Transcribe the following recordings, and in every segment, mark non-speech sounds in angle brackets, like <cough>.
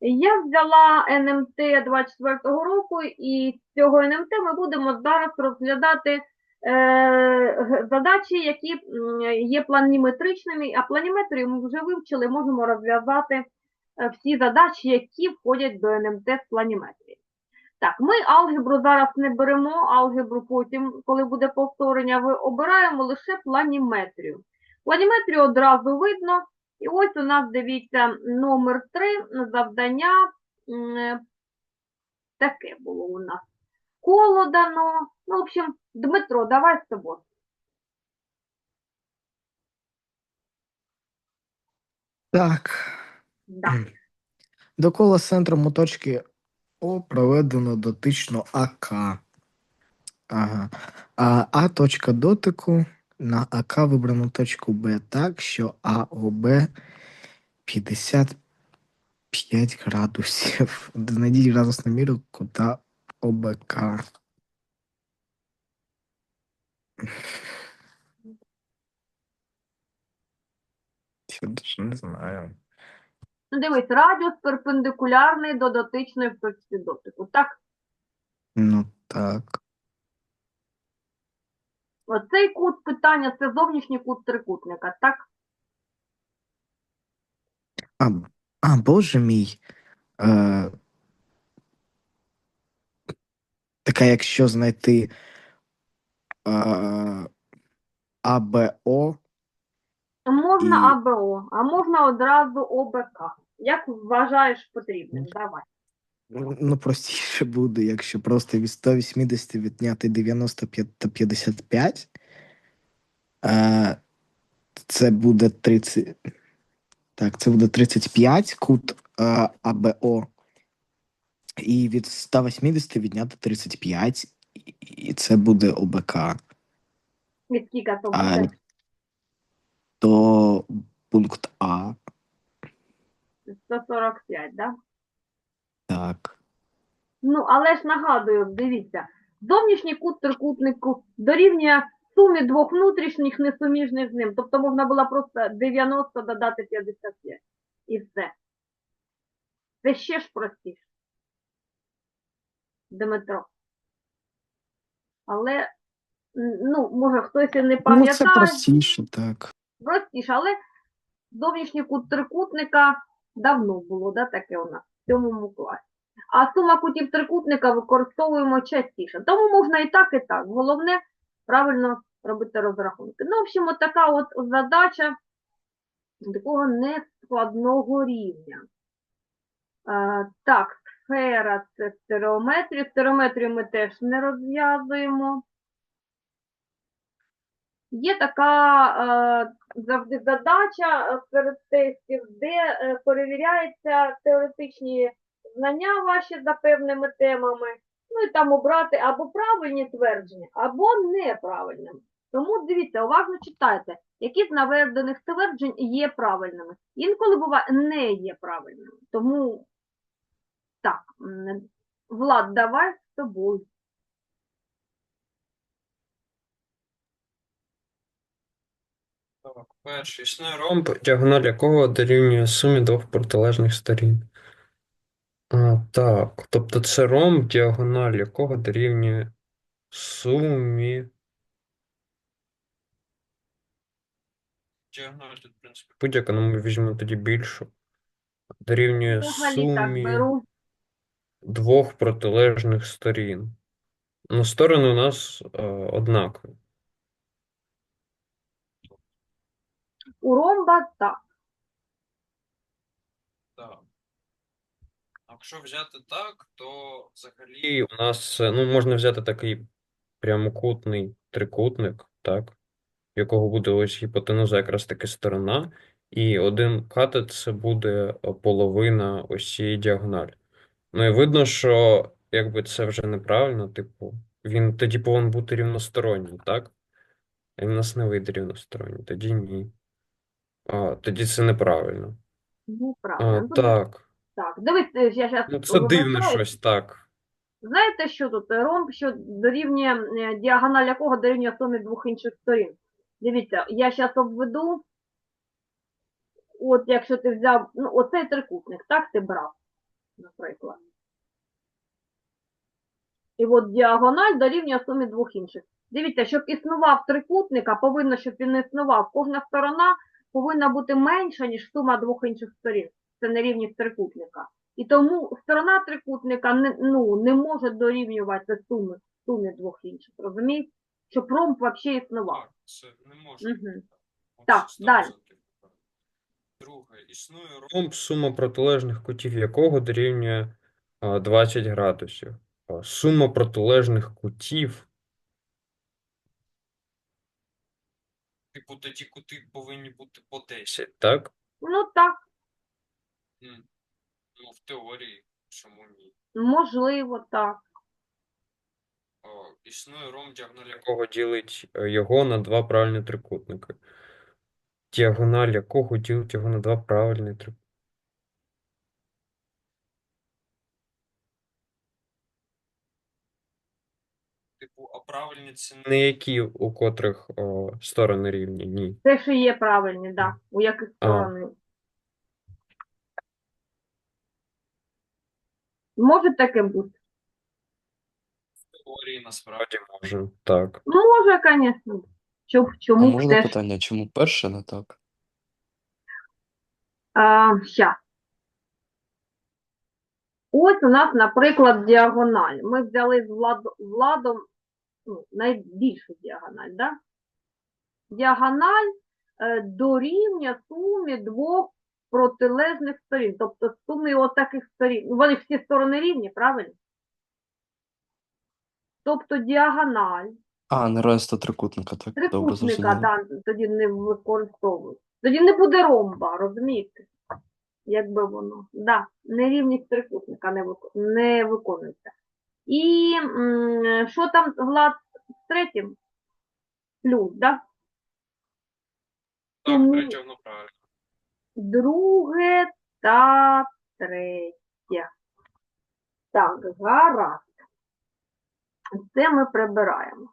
Я взяла НМТ 24-го року, і з цього НМТ ми будемо зараз розглядати е, задачі, які є планіметричними, а планіметрію ми вже вивчили, можемо розв'язати е, всі задачі, які входять до НМТ з планіметрії. Так, ми алгебру зараз не беремо, алгебру потім, коли буде повторення, ви обираємо лише планіметрію. Планіметрію одразу видно. І ось у нас, дивіться, номер 3, завдання таке було у нас. Коло дано. Ну, в общем, Дмитро, давай з тобою. Так. Да. <clears throat> Довкола центру моточки О проведено дотично АК. Ага. А, а точка дотику на АК вибрано точку Б так, що АОБ 55 градусів. <laughs> Знайдіть градусну міру кута ОБК. <laughs> Я даже не знаю. Ну, дивись, радіус перпендикулярний до дотичної в точці дотику. Так, Ну так. Оцей кут питання це зовнішній кут трикутника, так? А, а боже мій. Е, така, якщо знайти е, АБО, Можна І- АБО, а можна одразу ОБК. Як вважаєш потрібним? Давай. Ну простіше буде, якщо просто від 180 відняти 95 та 55. Е, це буде 30. Так, це буде 35 кут е, АБО. І від 180 відняти 35, і- це буде ОБК. Від скільки то буде? то пункт А. 145, да? Так. Ну, але ж нагадую, дивіться, зовнішній кут трикутнику дорівнює сумі двох внутрішніх несуміжних з ним. Тобто можна було просто 90 додати 55. І все. Це ще ж простіше. Дмитро. Але, ну, може, хтось і не Ну, це простіше, так. простіше, але зовнішній кут трикутника давно було, да, таке у нас сьомому класі. А сума кутів трикутника використовуємо частіше. Тому можна і так, і так. Головне правильно робити розрахунки. Ну, в общем, така от задача такого нескладного рівня. Е, так, сфера це стереометрія. Стереометрію ми теж не розв'язуємо. Є така е, завжди задача е, серед тестів, де е, перевіряються теоретичні знання ваші за певними темами, ну і там обрати або правильні твердження, або неправильні. Тому дивіться, уважно читайте, які з наведених тверджень є правильними. Інколи буває не є правильними. Тому так, Влад, давай з тобою. Так, перший існує ромб, діагональ якого дорівнює сумі двох протилежних сторін. А, так, тобто це ромб, діагональ якого дорівнює сумі. Діагональ тут, в принципі, будь-яка, але ми візьмемо тоді більшу. Дорівнює Взагалі так сумі беру. двох протилежних сторін. Ну, сторони у нас е, однакові. У ромба так. Так. Якщо взяти так, то взагалі у нас е, ну, можна взяти такий прямокутний трикутник, так, в якого буде ось гіпотенуза якраз таки сторона, і один катет це буде е, половина ось цієї. Ну і видно, що якби це вже неправильно, типу, він тоді повинен бути рівносторонній, так? А він у нас не вийде рівносторонній, тоді ні. А, тоді це неправильно. Ну, А, правильно. Ну, так. Так, дивись, е, я зараз Ну, це дивне щось, так. Знаєте, що тут? Ромб, що дорівнює, е, діагональ якого дорівнює сумі двох інших сторін. Дивіться, я зараз обведу. От якщо ти взяв, ну, оцей трикутник, так ти брав. наприклад. І от діагональ дорівнює сумі двох інших. Дивіться, щоб існував трикутник, а повинно, щоб він існував, кожна сторона повинна бути менша, ніж сума двох інших сторін. Це нерівність трикутника. І тому сторона трикутника не, ну, не може дорівнювати суми, сумі двох інших. Розумієте? Щоб ромб взагалі існував. Так, це не може. Угу. Так, далі. Друге, існує ромб, сума протилежних кутів якого дорівнює а, 20 градусів. А, Сума протилежних кутів. Типу, тоді кути повинні бути по 10, так? Ну так, М. Ну, в теорії, чому ні? можливо, так. О, існує ром, діагональ якого ділить е, його на два правильні трикутники. Діагональ якого ділить його на два правильні трикутники. Типу, а правильні це не які, у котрих о, сторони рівні, ні. Це що є правильні, да. У яких А. сторони. Може таке бути? В теорії насправді може. Так. Може, звісно. Чому, А чому можна теж? питання, чому перше не так? А, щас. Ось у нас, наприклад, діагональ. Ми взяли з Влад- Владом ну, найбільшу діагональ, да? Діагональ е, дорівнює сумі двох протилежних сторін. Тобто сумі отаких сторін. Ну, Вони всі сторони рівні, правильно? Тобто діагональ А, неравенство трикутника, так, трикутника зрозуміло. да, тоді не використовують. Тоді не буде ромба, розумієте? Якби воно. Да, нерівність трикутника не виконується. І що там, Влад, з третім? Плюс, да? Так, третє воно правильно. Друге та третє. Так, гаразд. Це ми прибираємо.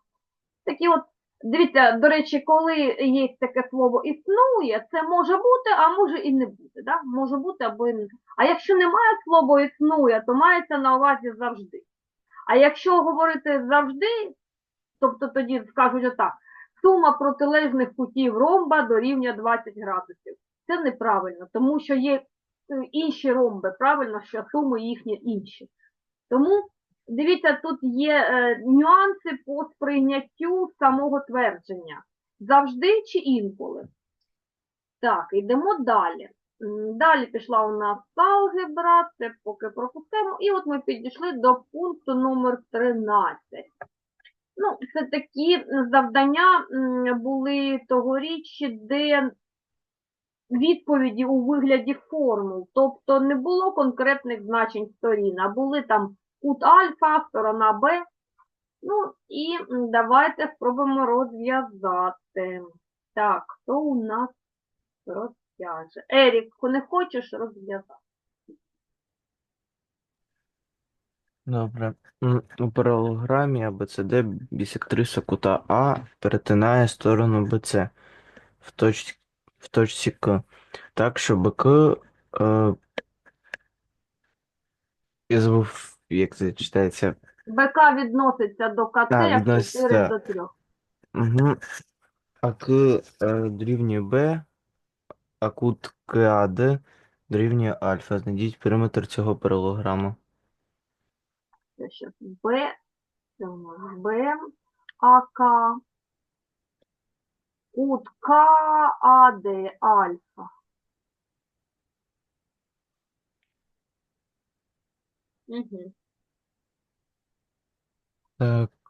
Такі от, дивіться, до речі, коли є таке слово існує, це може бути, а може і не бути. Да? Може бути або і не. А якщо немає слова існує, то мається на увазі завжди. А якщо говорити завжди, тобто тоді скажуть отак, сума протилежних кутів ромба дорівнює 20 градусів. Це неправильно, тому що є е, інші ромби, правильно, що суми їхні інші. Тому дивіться, тут є е, нюанси по сприйняттю самого твердження. Завжди чи інколи. Так, йдемо далі. Далі пішла у нас алгебра, це поки пропустимо. І от ми підійшли до пункту номер 13. Ну, це такі завдання були тогоріч, де відповіді у вигляді формул, тобто не було конкретних значень сторін, а були там кут альфа, сторона Б. Ну і давайте спробуємо розв'язати. Так, хто у нас розв'яже? Ерік, не хочеш розв'язати? Добре. У паралограмі АБЦД бісектриса кута А перетинає сторону БЦ в точці, в точці К, так що БК, е, я забув, як це читається. БК відноситься до КТ А, як відноситься. 4 до 3. Угу. А К е, дорівнює Б, а кут КАД дорівнює альфа. Знайдіть периметр цього. Це щас Б, це у нас Б, АК, кут К, АД, альфа. Угу. Так.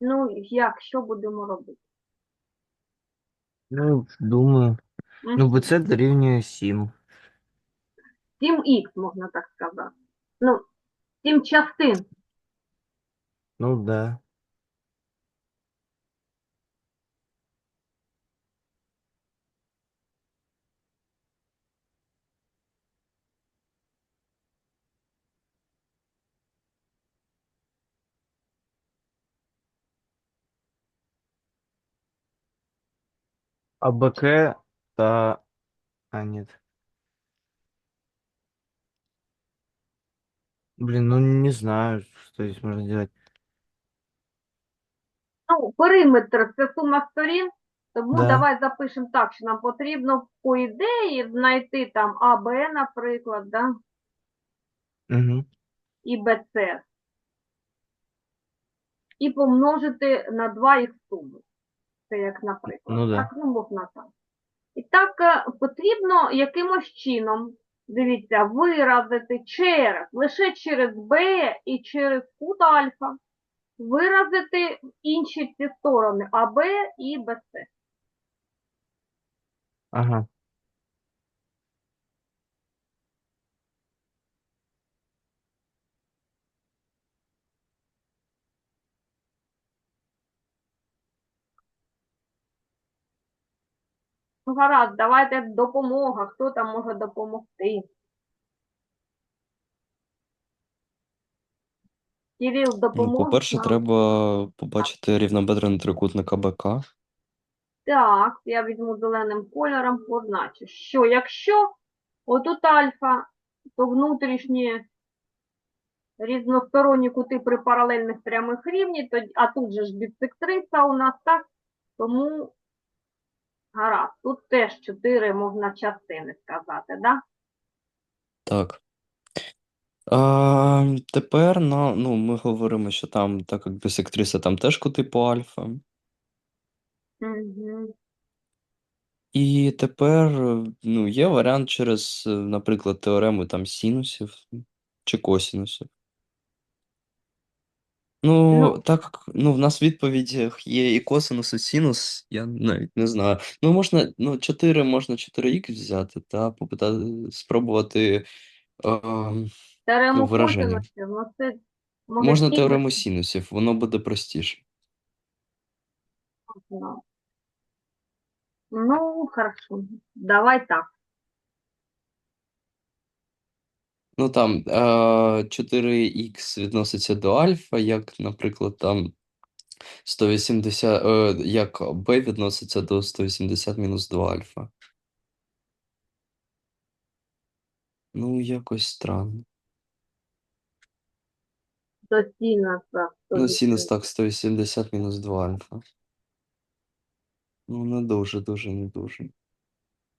Ну, як, що будемо робити? Ну, думаю. Ну, бо це дорівнює 7. 7х, можна так сказати. Ну, 7 частин. Ну, да. АБК та... А, нет. Блин, ну не знаю, что здесь можно делать. Ну, периметр це сума сторін, тому Да. давай запишемо так, що нам потрібно по ідеї знайти там АБ, наприклад, да? Угу. і БЦ. І помножити на 2 їх суму. Це як, наприклад. Ну да. Так, ну можна так. І так е, потрібно якимось чином, дивіться, виразити через, лише через Б і через кут альфа, виразити інші ці сторони АБ і БС. Ага. Ну, гаразд, давайте допомога. Хто там може допомогти? Кирил, Ну, допоможе по-перше, нам? треба побачити рівнобедрений трикутник АБК. Так, я візьму зеленим кольором, позначу, що якщо отут альфа, то внутрішні різносторонні кути при паралельних прямих рівні, то, а тут же ж бісектриса у нас, так? Тому гаразд, тут теж 4 можна частини сказати, да? Так. А, тепер на, ну, ми говоримо, що там, так як бісектриса, там теж кути по альфа. Угу. І тепер ну, є варіант через, наприклад, теорему там синусів чи косінусів. Ну, Ну. так як ну, в нас в відповідях є і косинус, і синус, я навіть не знаю. Ну, можна, ну, 4 можна 4х взяти та попитати спробувати. ем, Теорему вираження. косинусів, ну це може можна синус, теорему синусів, воно буде простіше. ну. Ну, хорошо, давай так. Ну там е, 4х відноситься до альфа, як, наприклад, там 180, е, як b відноситься до 180 мінус 2 альфа. Ну, якось странно. До синуса. Ну, синус так 180 мінус 2 альфа. Ну, не дуже, дуже, не дуже.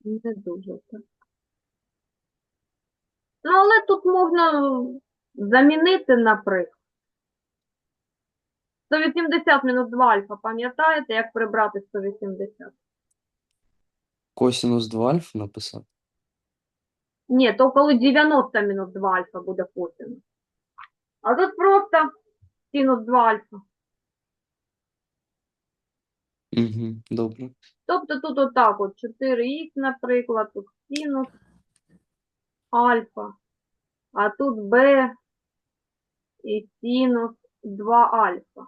Не дуже так. Ну, але тут можна замінити, наприклад. 180 мінус 2 альфа, пам'ятаєте, як прибрати 180? Косинус 2 альфа написати? Ні, то коли 90 мінус 2 альфа буде косинус. А тут просто синус 2 альфа. Угу, добре. Тобто тут отак от 4х, наприклад, тут синус альфа, а тут b і синус 2 альфа.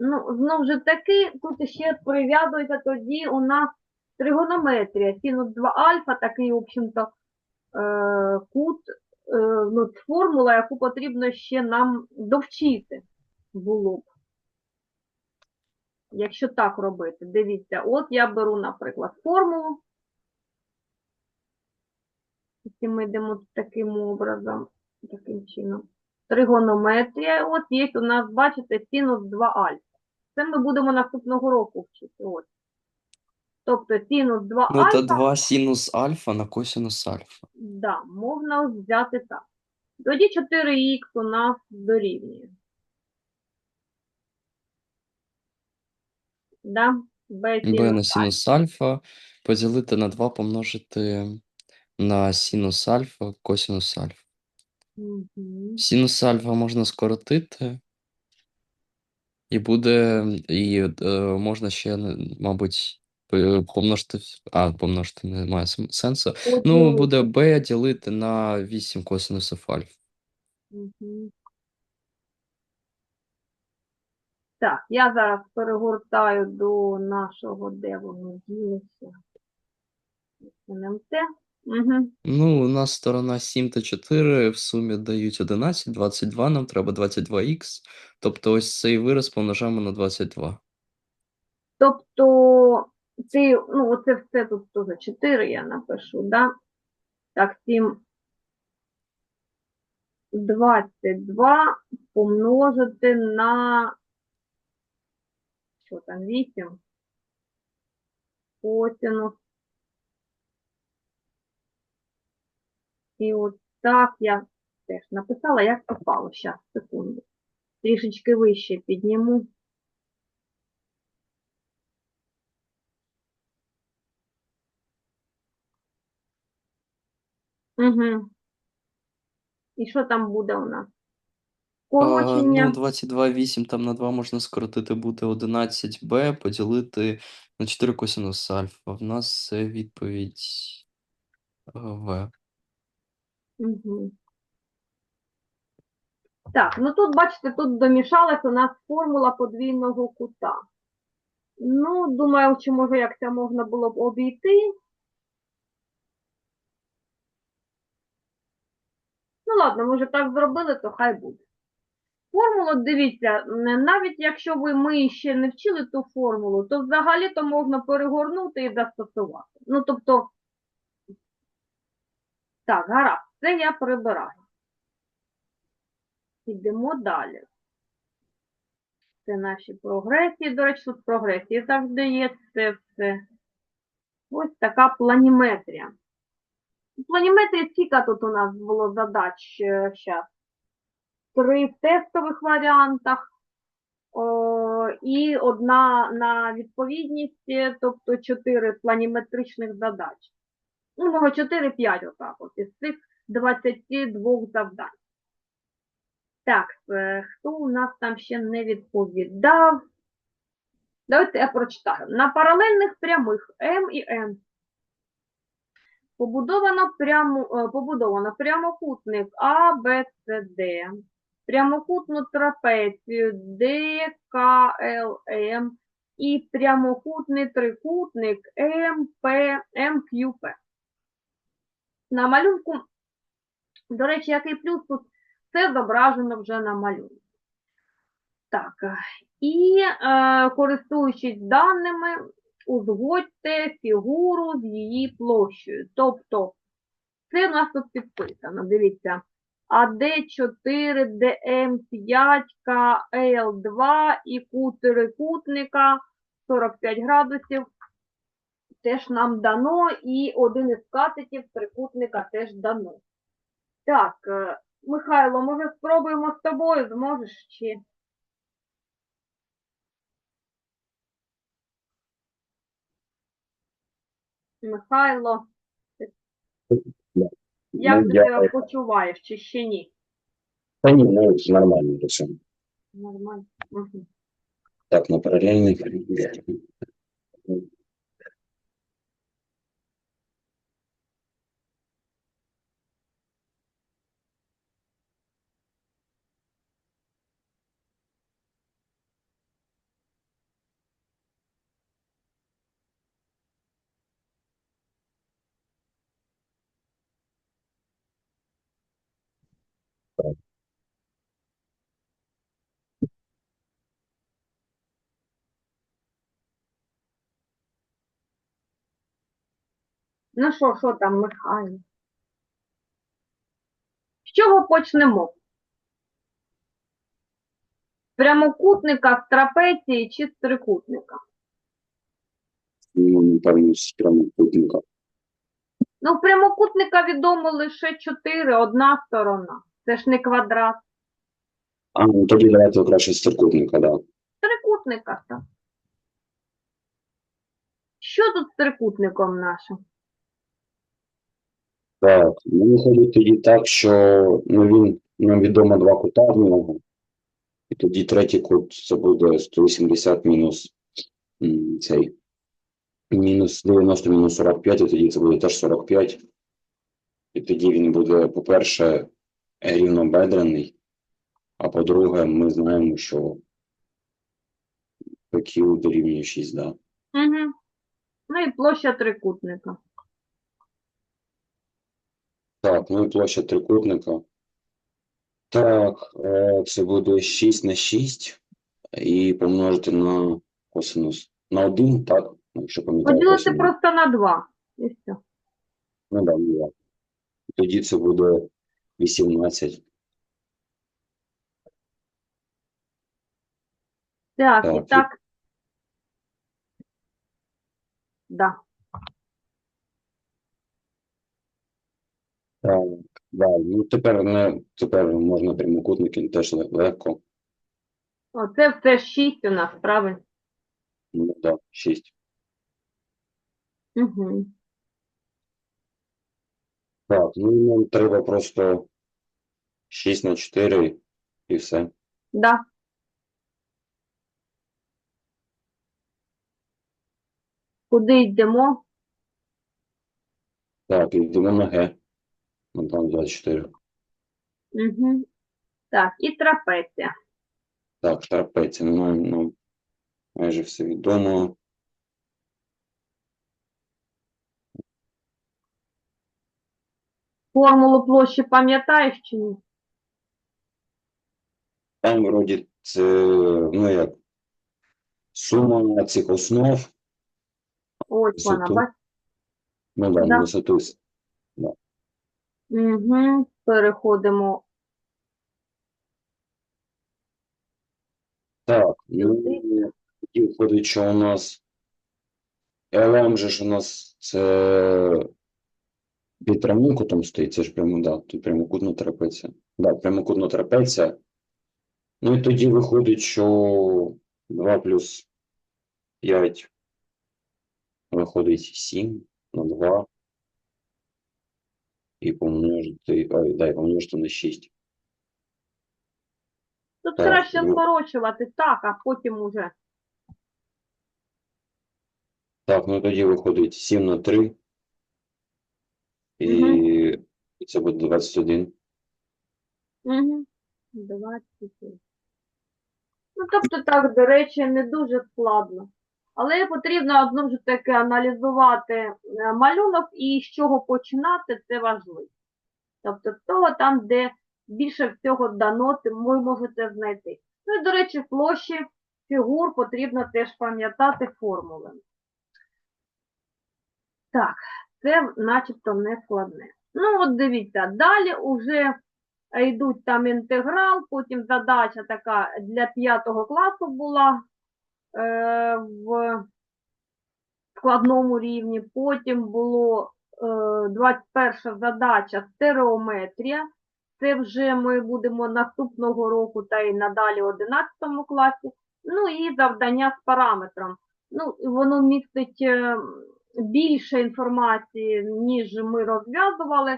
Ну, знову ж таки, тут ще прив'язується тоді у нас тригонометрія. Синус 2 альфа, такий, в общем-то, е, кут, е, ну, формула, яку потрібно ще нам довчити було б. Якщо так робити, дивіться, от я беру, наприклад, формулу. Якщо ми йдемо таким образом, таким чином. Тригонометрія, от є у нас, бачите, синус 2 альфа. Це ми будемо наступного року вчити. От. Тобто синус 2 Ну, альфа, це 2 синус альфа на косинус альфа. да, можна взяти так. Тоді 4х у нас дорівнює. Да? b b на синус альфа поділити на 2 помножити на синус альфа, косинус альфа. Мгм. Синус альфа можна скоротити. І буде, і е, можна ще, мабуть, п- помножити, а, помножити немає сем- сенсу. Ну, Поділити. буде b ділити на 8 косинусів альфа. Мгм. Так, я зараз перегортаю до нашого, де воно. НМТ. Ну, у нас сторона 7 та 4 в сумі дають 11, 22, нам треба 22х. Тобто ось цей вираз помножаємо на 22. Тобто йти, ну, оце все тут теж 4 я напишу, да? Так, 7, 22 помножити на, що там, 8, косинус. І от так я теж написала, як попало. Щас, секунду. Трішечки вище підніму. Угу. І що там буде у нас? А, ну, 22,8 там на 2 можна скоротити, буде 11b, поділити на 4 косинус альфа. В нас відповідь е, В. Так, ну тут, бачите, тут домішалась у нас формула подвійного кута. Ну, думаю, чи може як це можна було б обійти. Ну, ладно, може так зробили, то хай буде. Формулу, дивіться, навіть якщо ви ми ще не вчили ту формулу, то взагалі-то можна перегорнути і застосувати. Ну, тобто, так, гаразд, це я прибираю. Ідемо далі. Це наші прогресії. До речі, тут прогресії завжди є. Це все. Ось така планіметрія. У планіметрії скільки тут у нас було задач зараз? Три в тестових варіантах. О, і одна на відповідність, е, тобто чотири планіметричних задач. Ну, мого 4-5 отак от із цих 22 завдань. Так, е, хто у нас там ще не відповідав? Давайте я прочитаю. На паралельних прямих М і N побудовано, прямо, е, побудовано прямокутник А, Б, С, Д, прямокутну трапецію Д, К, Л, М і прямокутний трикутник М, П, М, Q, П. На малюнку, до речі, який плюс тут це зображено вже на малюнку. Так, е, і е, користуючись даними, узгодьте фігуру з її площею. Тобто, це у нас тут підписано. Дивіться, АД4, ДМ5, КЛ2 і кут трикутника 45 градусів теж нам дано, і один із катетів трикутника теж дано. Так, е, Михайло, може спробуємо з тобою, зможеш чи? Михайло, як Ну, ти себе почуваєш, чи ще ні? Та ні, ну нормально все. Нормально. Угу. Так, на паралельних. Ну що, що там, Михайло? З чого почнемо? З прямокутника, з трапеції чи з трикутника? Ну, напевно, з прямокутника. Ну, в прямокутника відомо лише 4, одна сторона. Це ж не квадрат. А, ну тоді давайте краще з трикутника, да. Трикутника, так. Що тут з трикутником нашим? Так, ну виходить тоді так, що ну, він, нам відомо два кута в нього. І тоді третій кут це буде 180 мінус цей. Мінус 90 мінус 45, і тоді це буде теж 45. І тоді він буде, по-перше, рівнобедрений, а по-друге, ми знаємо, що PQ дорівнює 6, да. Угу. Ну і площа трикутника. Так, ну і площа трикутника. Так, е, це буде 6 на 6 і помножити на косинус. На 1, так? Якщо пам'ятаю, Поділити просто на 2. І все. Ну да, ну да. Тоді це буде 18. Так, і Так, і- так. Да. Так, да. Ну тепер не тепер можна прямокутники теж легко. Оце все 6 у нас, правильно? Ну да, 6. Угу. Так, ну нам треба просто 6 на 4 і все. Да. Куди йдемо? Так, йдемо на Г. Ну там 24. Угу. Так, і трапеція. Так, трапеція. Ну, ну, майже все відомо. Формулу площі пам'ятаєш чи ні? Там вроді це, ну як, сума цих основ, Ось вона, Висоту. бач? ну да, Да. висоту. Угу. Переходимо. Так, ну, виходить, що у нас LM же ж у нас це під прямокутом стоїть, це ж прямо, тут прямокутна трапеція. Да, прямокутна трапеція. Ну і тоді виходить, що 2 плюс 5 виходить 7 на 2. І помножити, ой, дай, помножити на 6. Тут Так, краще ну. скорочувати так, а потім уже. Так, ну тоді виходить 7 на 3. І Мгм. і це буде 21. Угу. 20. Ну, тобто так, до речі, не дуже складно. Але потрібно одно ж таки аналізувати е, малюнок і з чого починати, це важливо. Тобто з того там, де більше всього дано, ви можете знайти. Ну і, до речі, площі фігур потрібно теж пам'ятати формули. Так, це начебто не складне. Ну, от дивіться, далі вже йдуть там інтеграл, потім задача така для п'ятого класу була в складному рівні, потім було е, 21 задача стереометрія. Це вже ми будемо наступного року та й надалі в 11 класі. Ну і завдання з параметром. Ну, воно містить е, більше інформації, ніж ми розв'язували.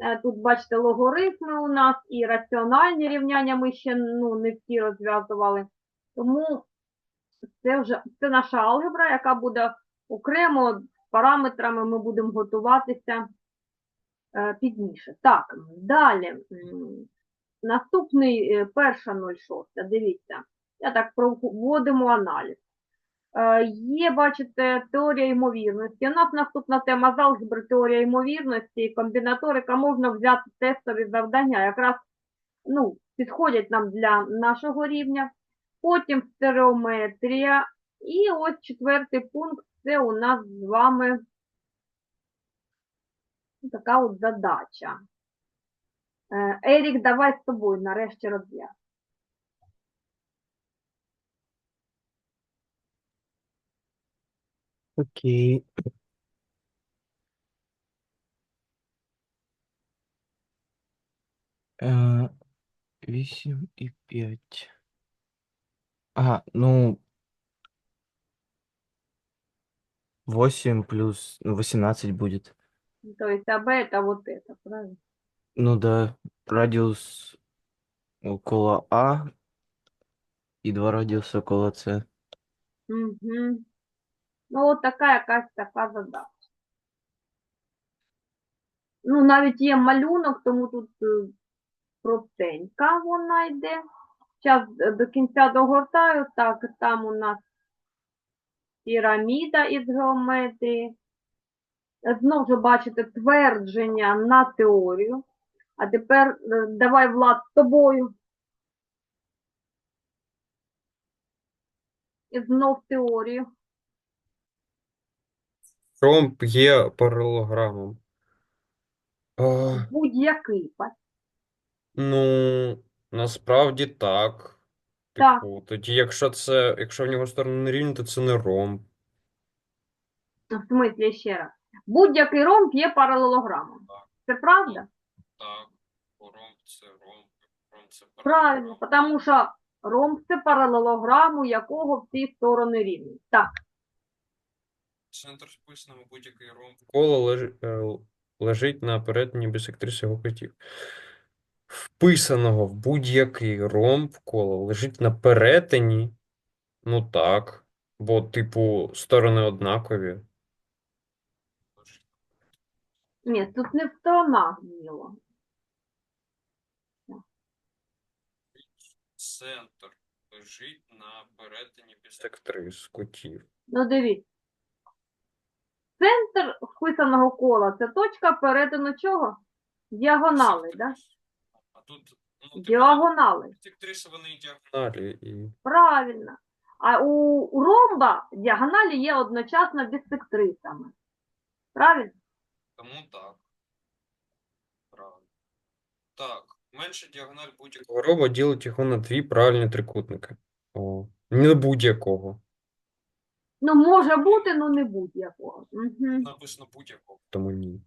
Е, Тут, бачите, логарифми у нас і раціональні рівняння ми ще ну, не всі розв'язували. Тому це вже це наша алгебра, яка буде окремо параметрами ми будемо готуватися е, пізніше. Так, далі. Наступний е, перша 06, дивіться, я так проводимо аналіз. Е, Є, бачите, теорія ймовірності. У нас наступна тема з алгебри теорія ймовірності і комбінаторика. Можна взяти тестові завдання, якраз ну, підходять нам для нашого рівня. Потім стереометрія. І ось четвертий пункт це у нас з вами така от задача. Е, Ерік, давай з тобою нарешті розв'яжемо. Окей. Е, 8 і 5. Ага, ну. 8 плюс ну, 18 будет. То есть АБ это вот это, правильно? Ну да, радиус около А и два радиуса около С. Угу. Ну, от така якась така задача. Ну, навіть є малюнок, тому тут е, простенька вона йде. Зараз до кінця догортаю. Так, там у нас піраміда із геометрії. Знову ж бачите твердження на теорію. А тепер е, давай, Влад, з тобою. І знов теорію. ромб є паралелограмом? А, Будь-який. ну, насправді так. Так. Типу, тоді, якщо це, якщо в нього сторони не рівні, то це не ромб. В смислі ще раз. Будь-який ромб є паралелограмом. Це правда? Так, ромб це ромб, ромб це Правильно, тому що ромб це паралелограм, у якого всі сторони рівні. Так, Центр вписаного будь-який ромб кола лежи- е, лежить на перетині бісектриси його кутів. Вписаного в будь-який ромб кола лежить на перетині. Ну так. Бо, типу, сторони однакові. ні, тут не в сторонах діло. Центр лежить на перетині бісектрис кутів. Ну, дивіться. Центр вписаного кола це точка перетину чого? Діагонали, да? Тут, ну, Діагонали. бісектриси вони діагоналі, і Правильно. А у, у ромба діагоналі є одночасно бісектрисами. Правильно? тому так. Правильно. Так, менше діагональ будь-якого ромба ділить його на дві правильні трикутники. О, не будь-якого. Ну, може бути, але не будь-якого. Угу. Написано будь-якого, тому ні.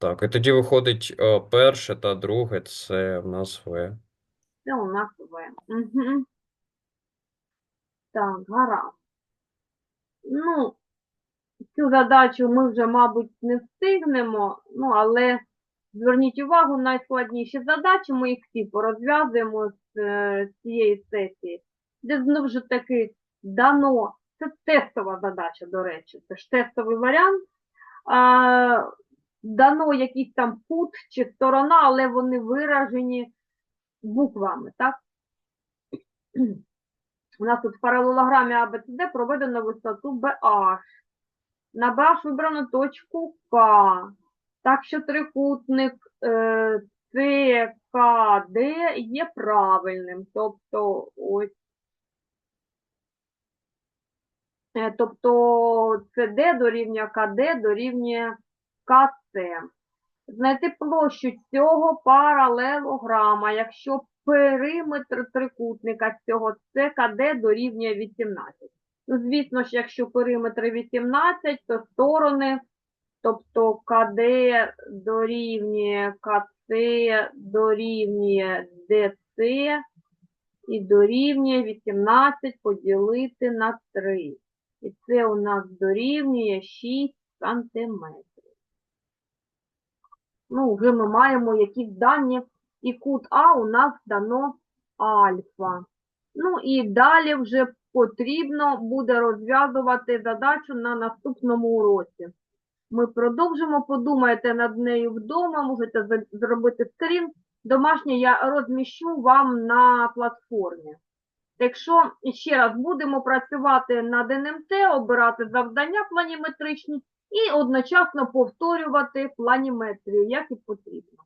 Так, і тоді виходить е, перше та друге це в нас В. Це у нас В. Угу. Так, гаразд. Ну, цю задачу ми вже, мабуть, не встигнемо, ну, але зверніть увагу, найскладніші задачі, ми їх всі порозв'язуємо з е, цієї сесії, де знову ж таки дано, це тестова задача, до речі, це ж тестовий варіант. А, дано якийсь там кут чи сторона, але вони виражені буквами, так? У нас тут в паралелограмі ABCD проведено висоту BH. На BH вибрано точку К. Так що трикутник е, ЦКД є правильним. Тобто, ось. Е, тобто CD дорівнює КД дорівнює КЦ. Знайти площу цього паралелограма, якщо периметр трикутника цього ЦКД дорівнює 18. Ну, звісно ж, якщо периметр 18, то сторони, тобто КД дорівнює КЦ дорівнює ДЦ і дорівнює 18 поділити на 3. І це у нас дорівнює 6 сантиметрів. Ну, вже ми маємо якісь дані, і кут А у нас дано альфа. Ну і далі вже потрібно буде розв'язувати задачу на наступному уроці. Ми продовжимо, подумайте над нею вдома, можете зробити скрін. Домашнє я розміщу вам на платформі. Якщо ще раз будемо працювати над НМТ, обирати завдання планіметричні і одночасно повторювати планіметрію, як і потрібно.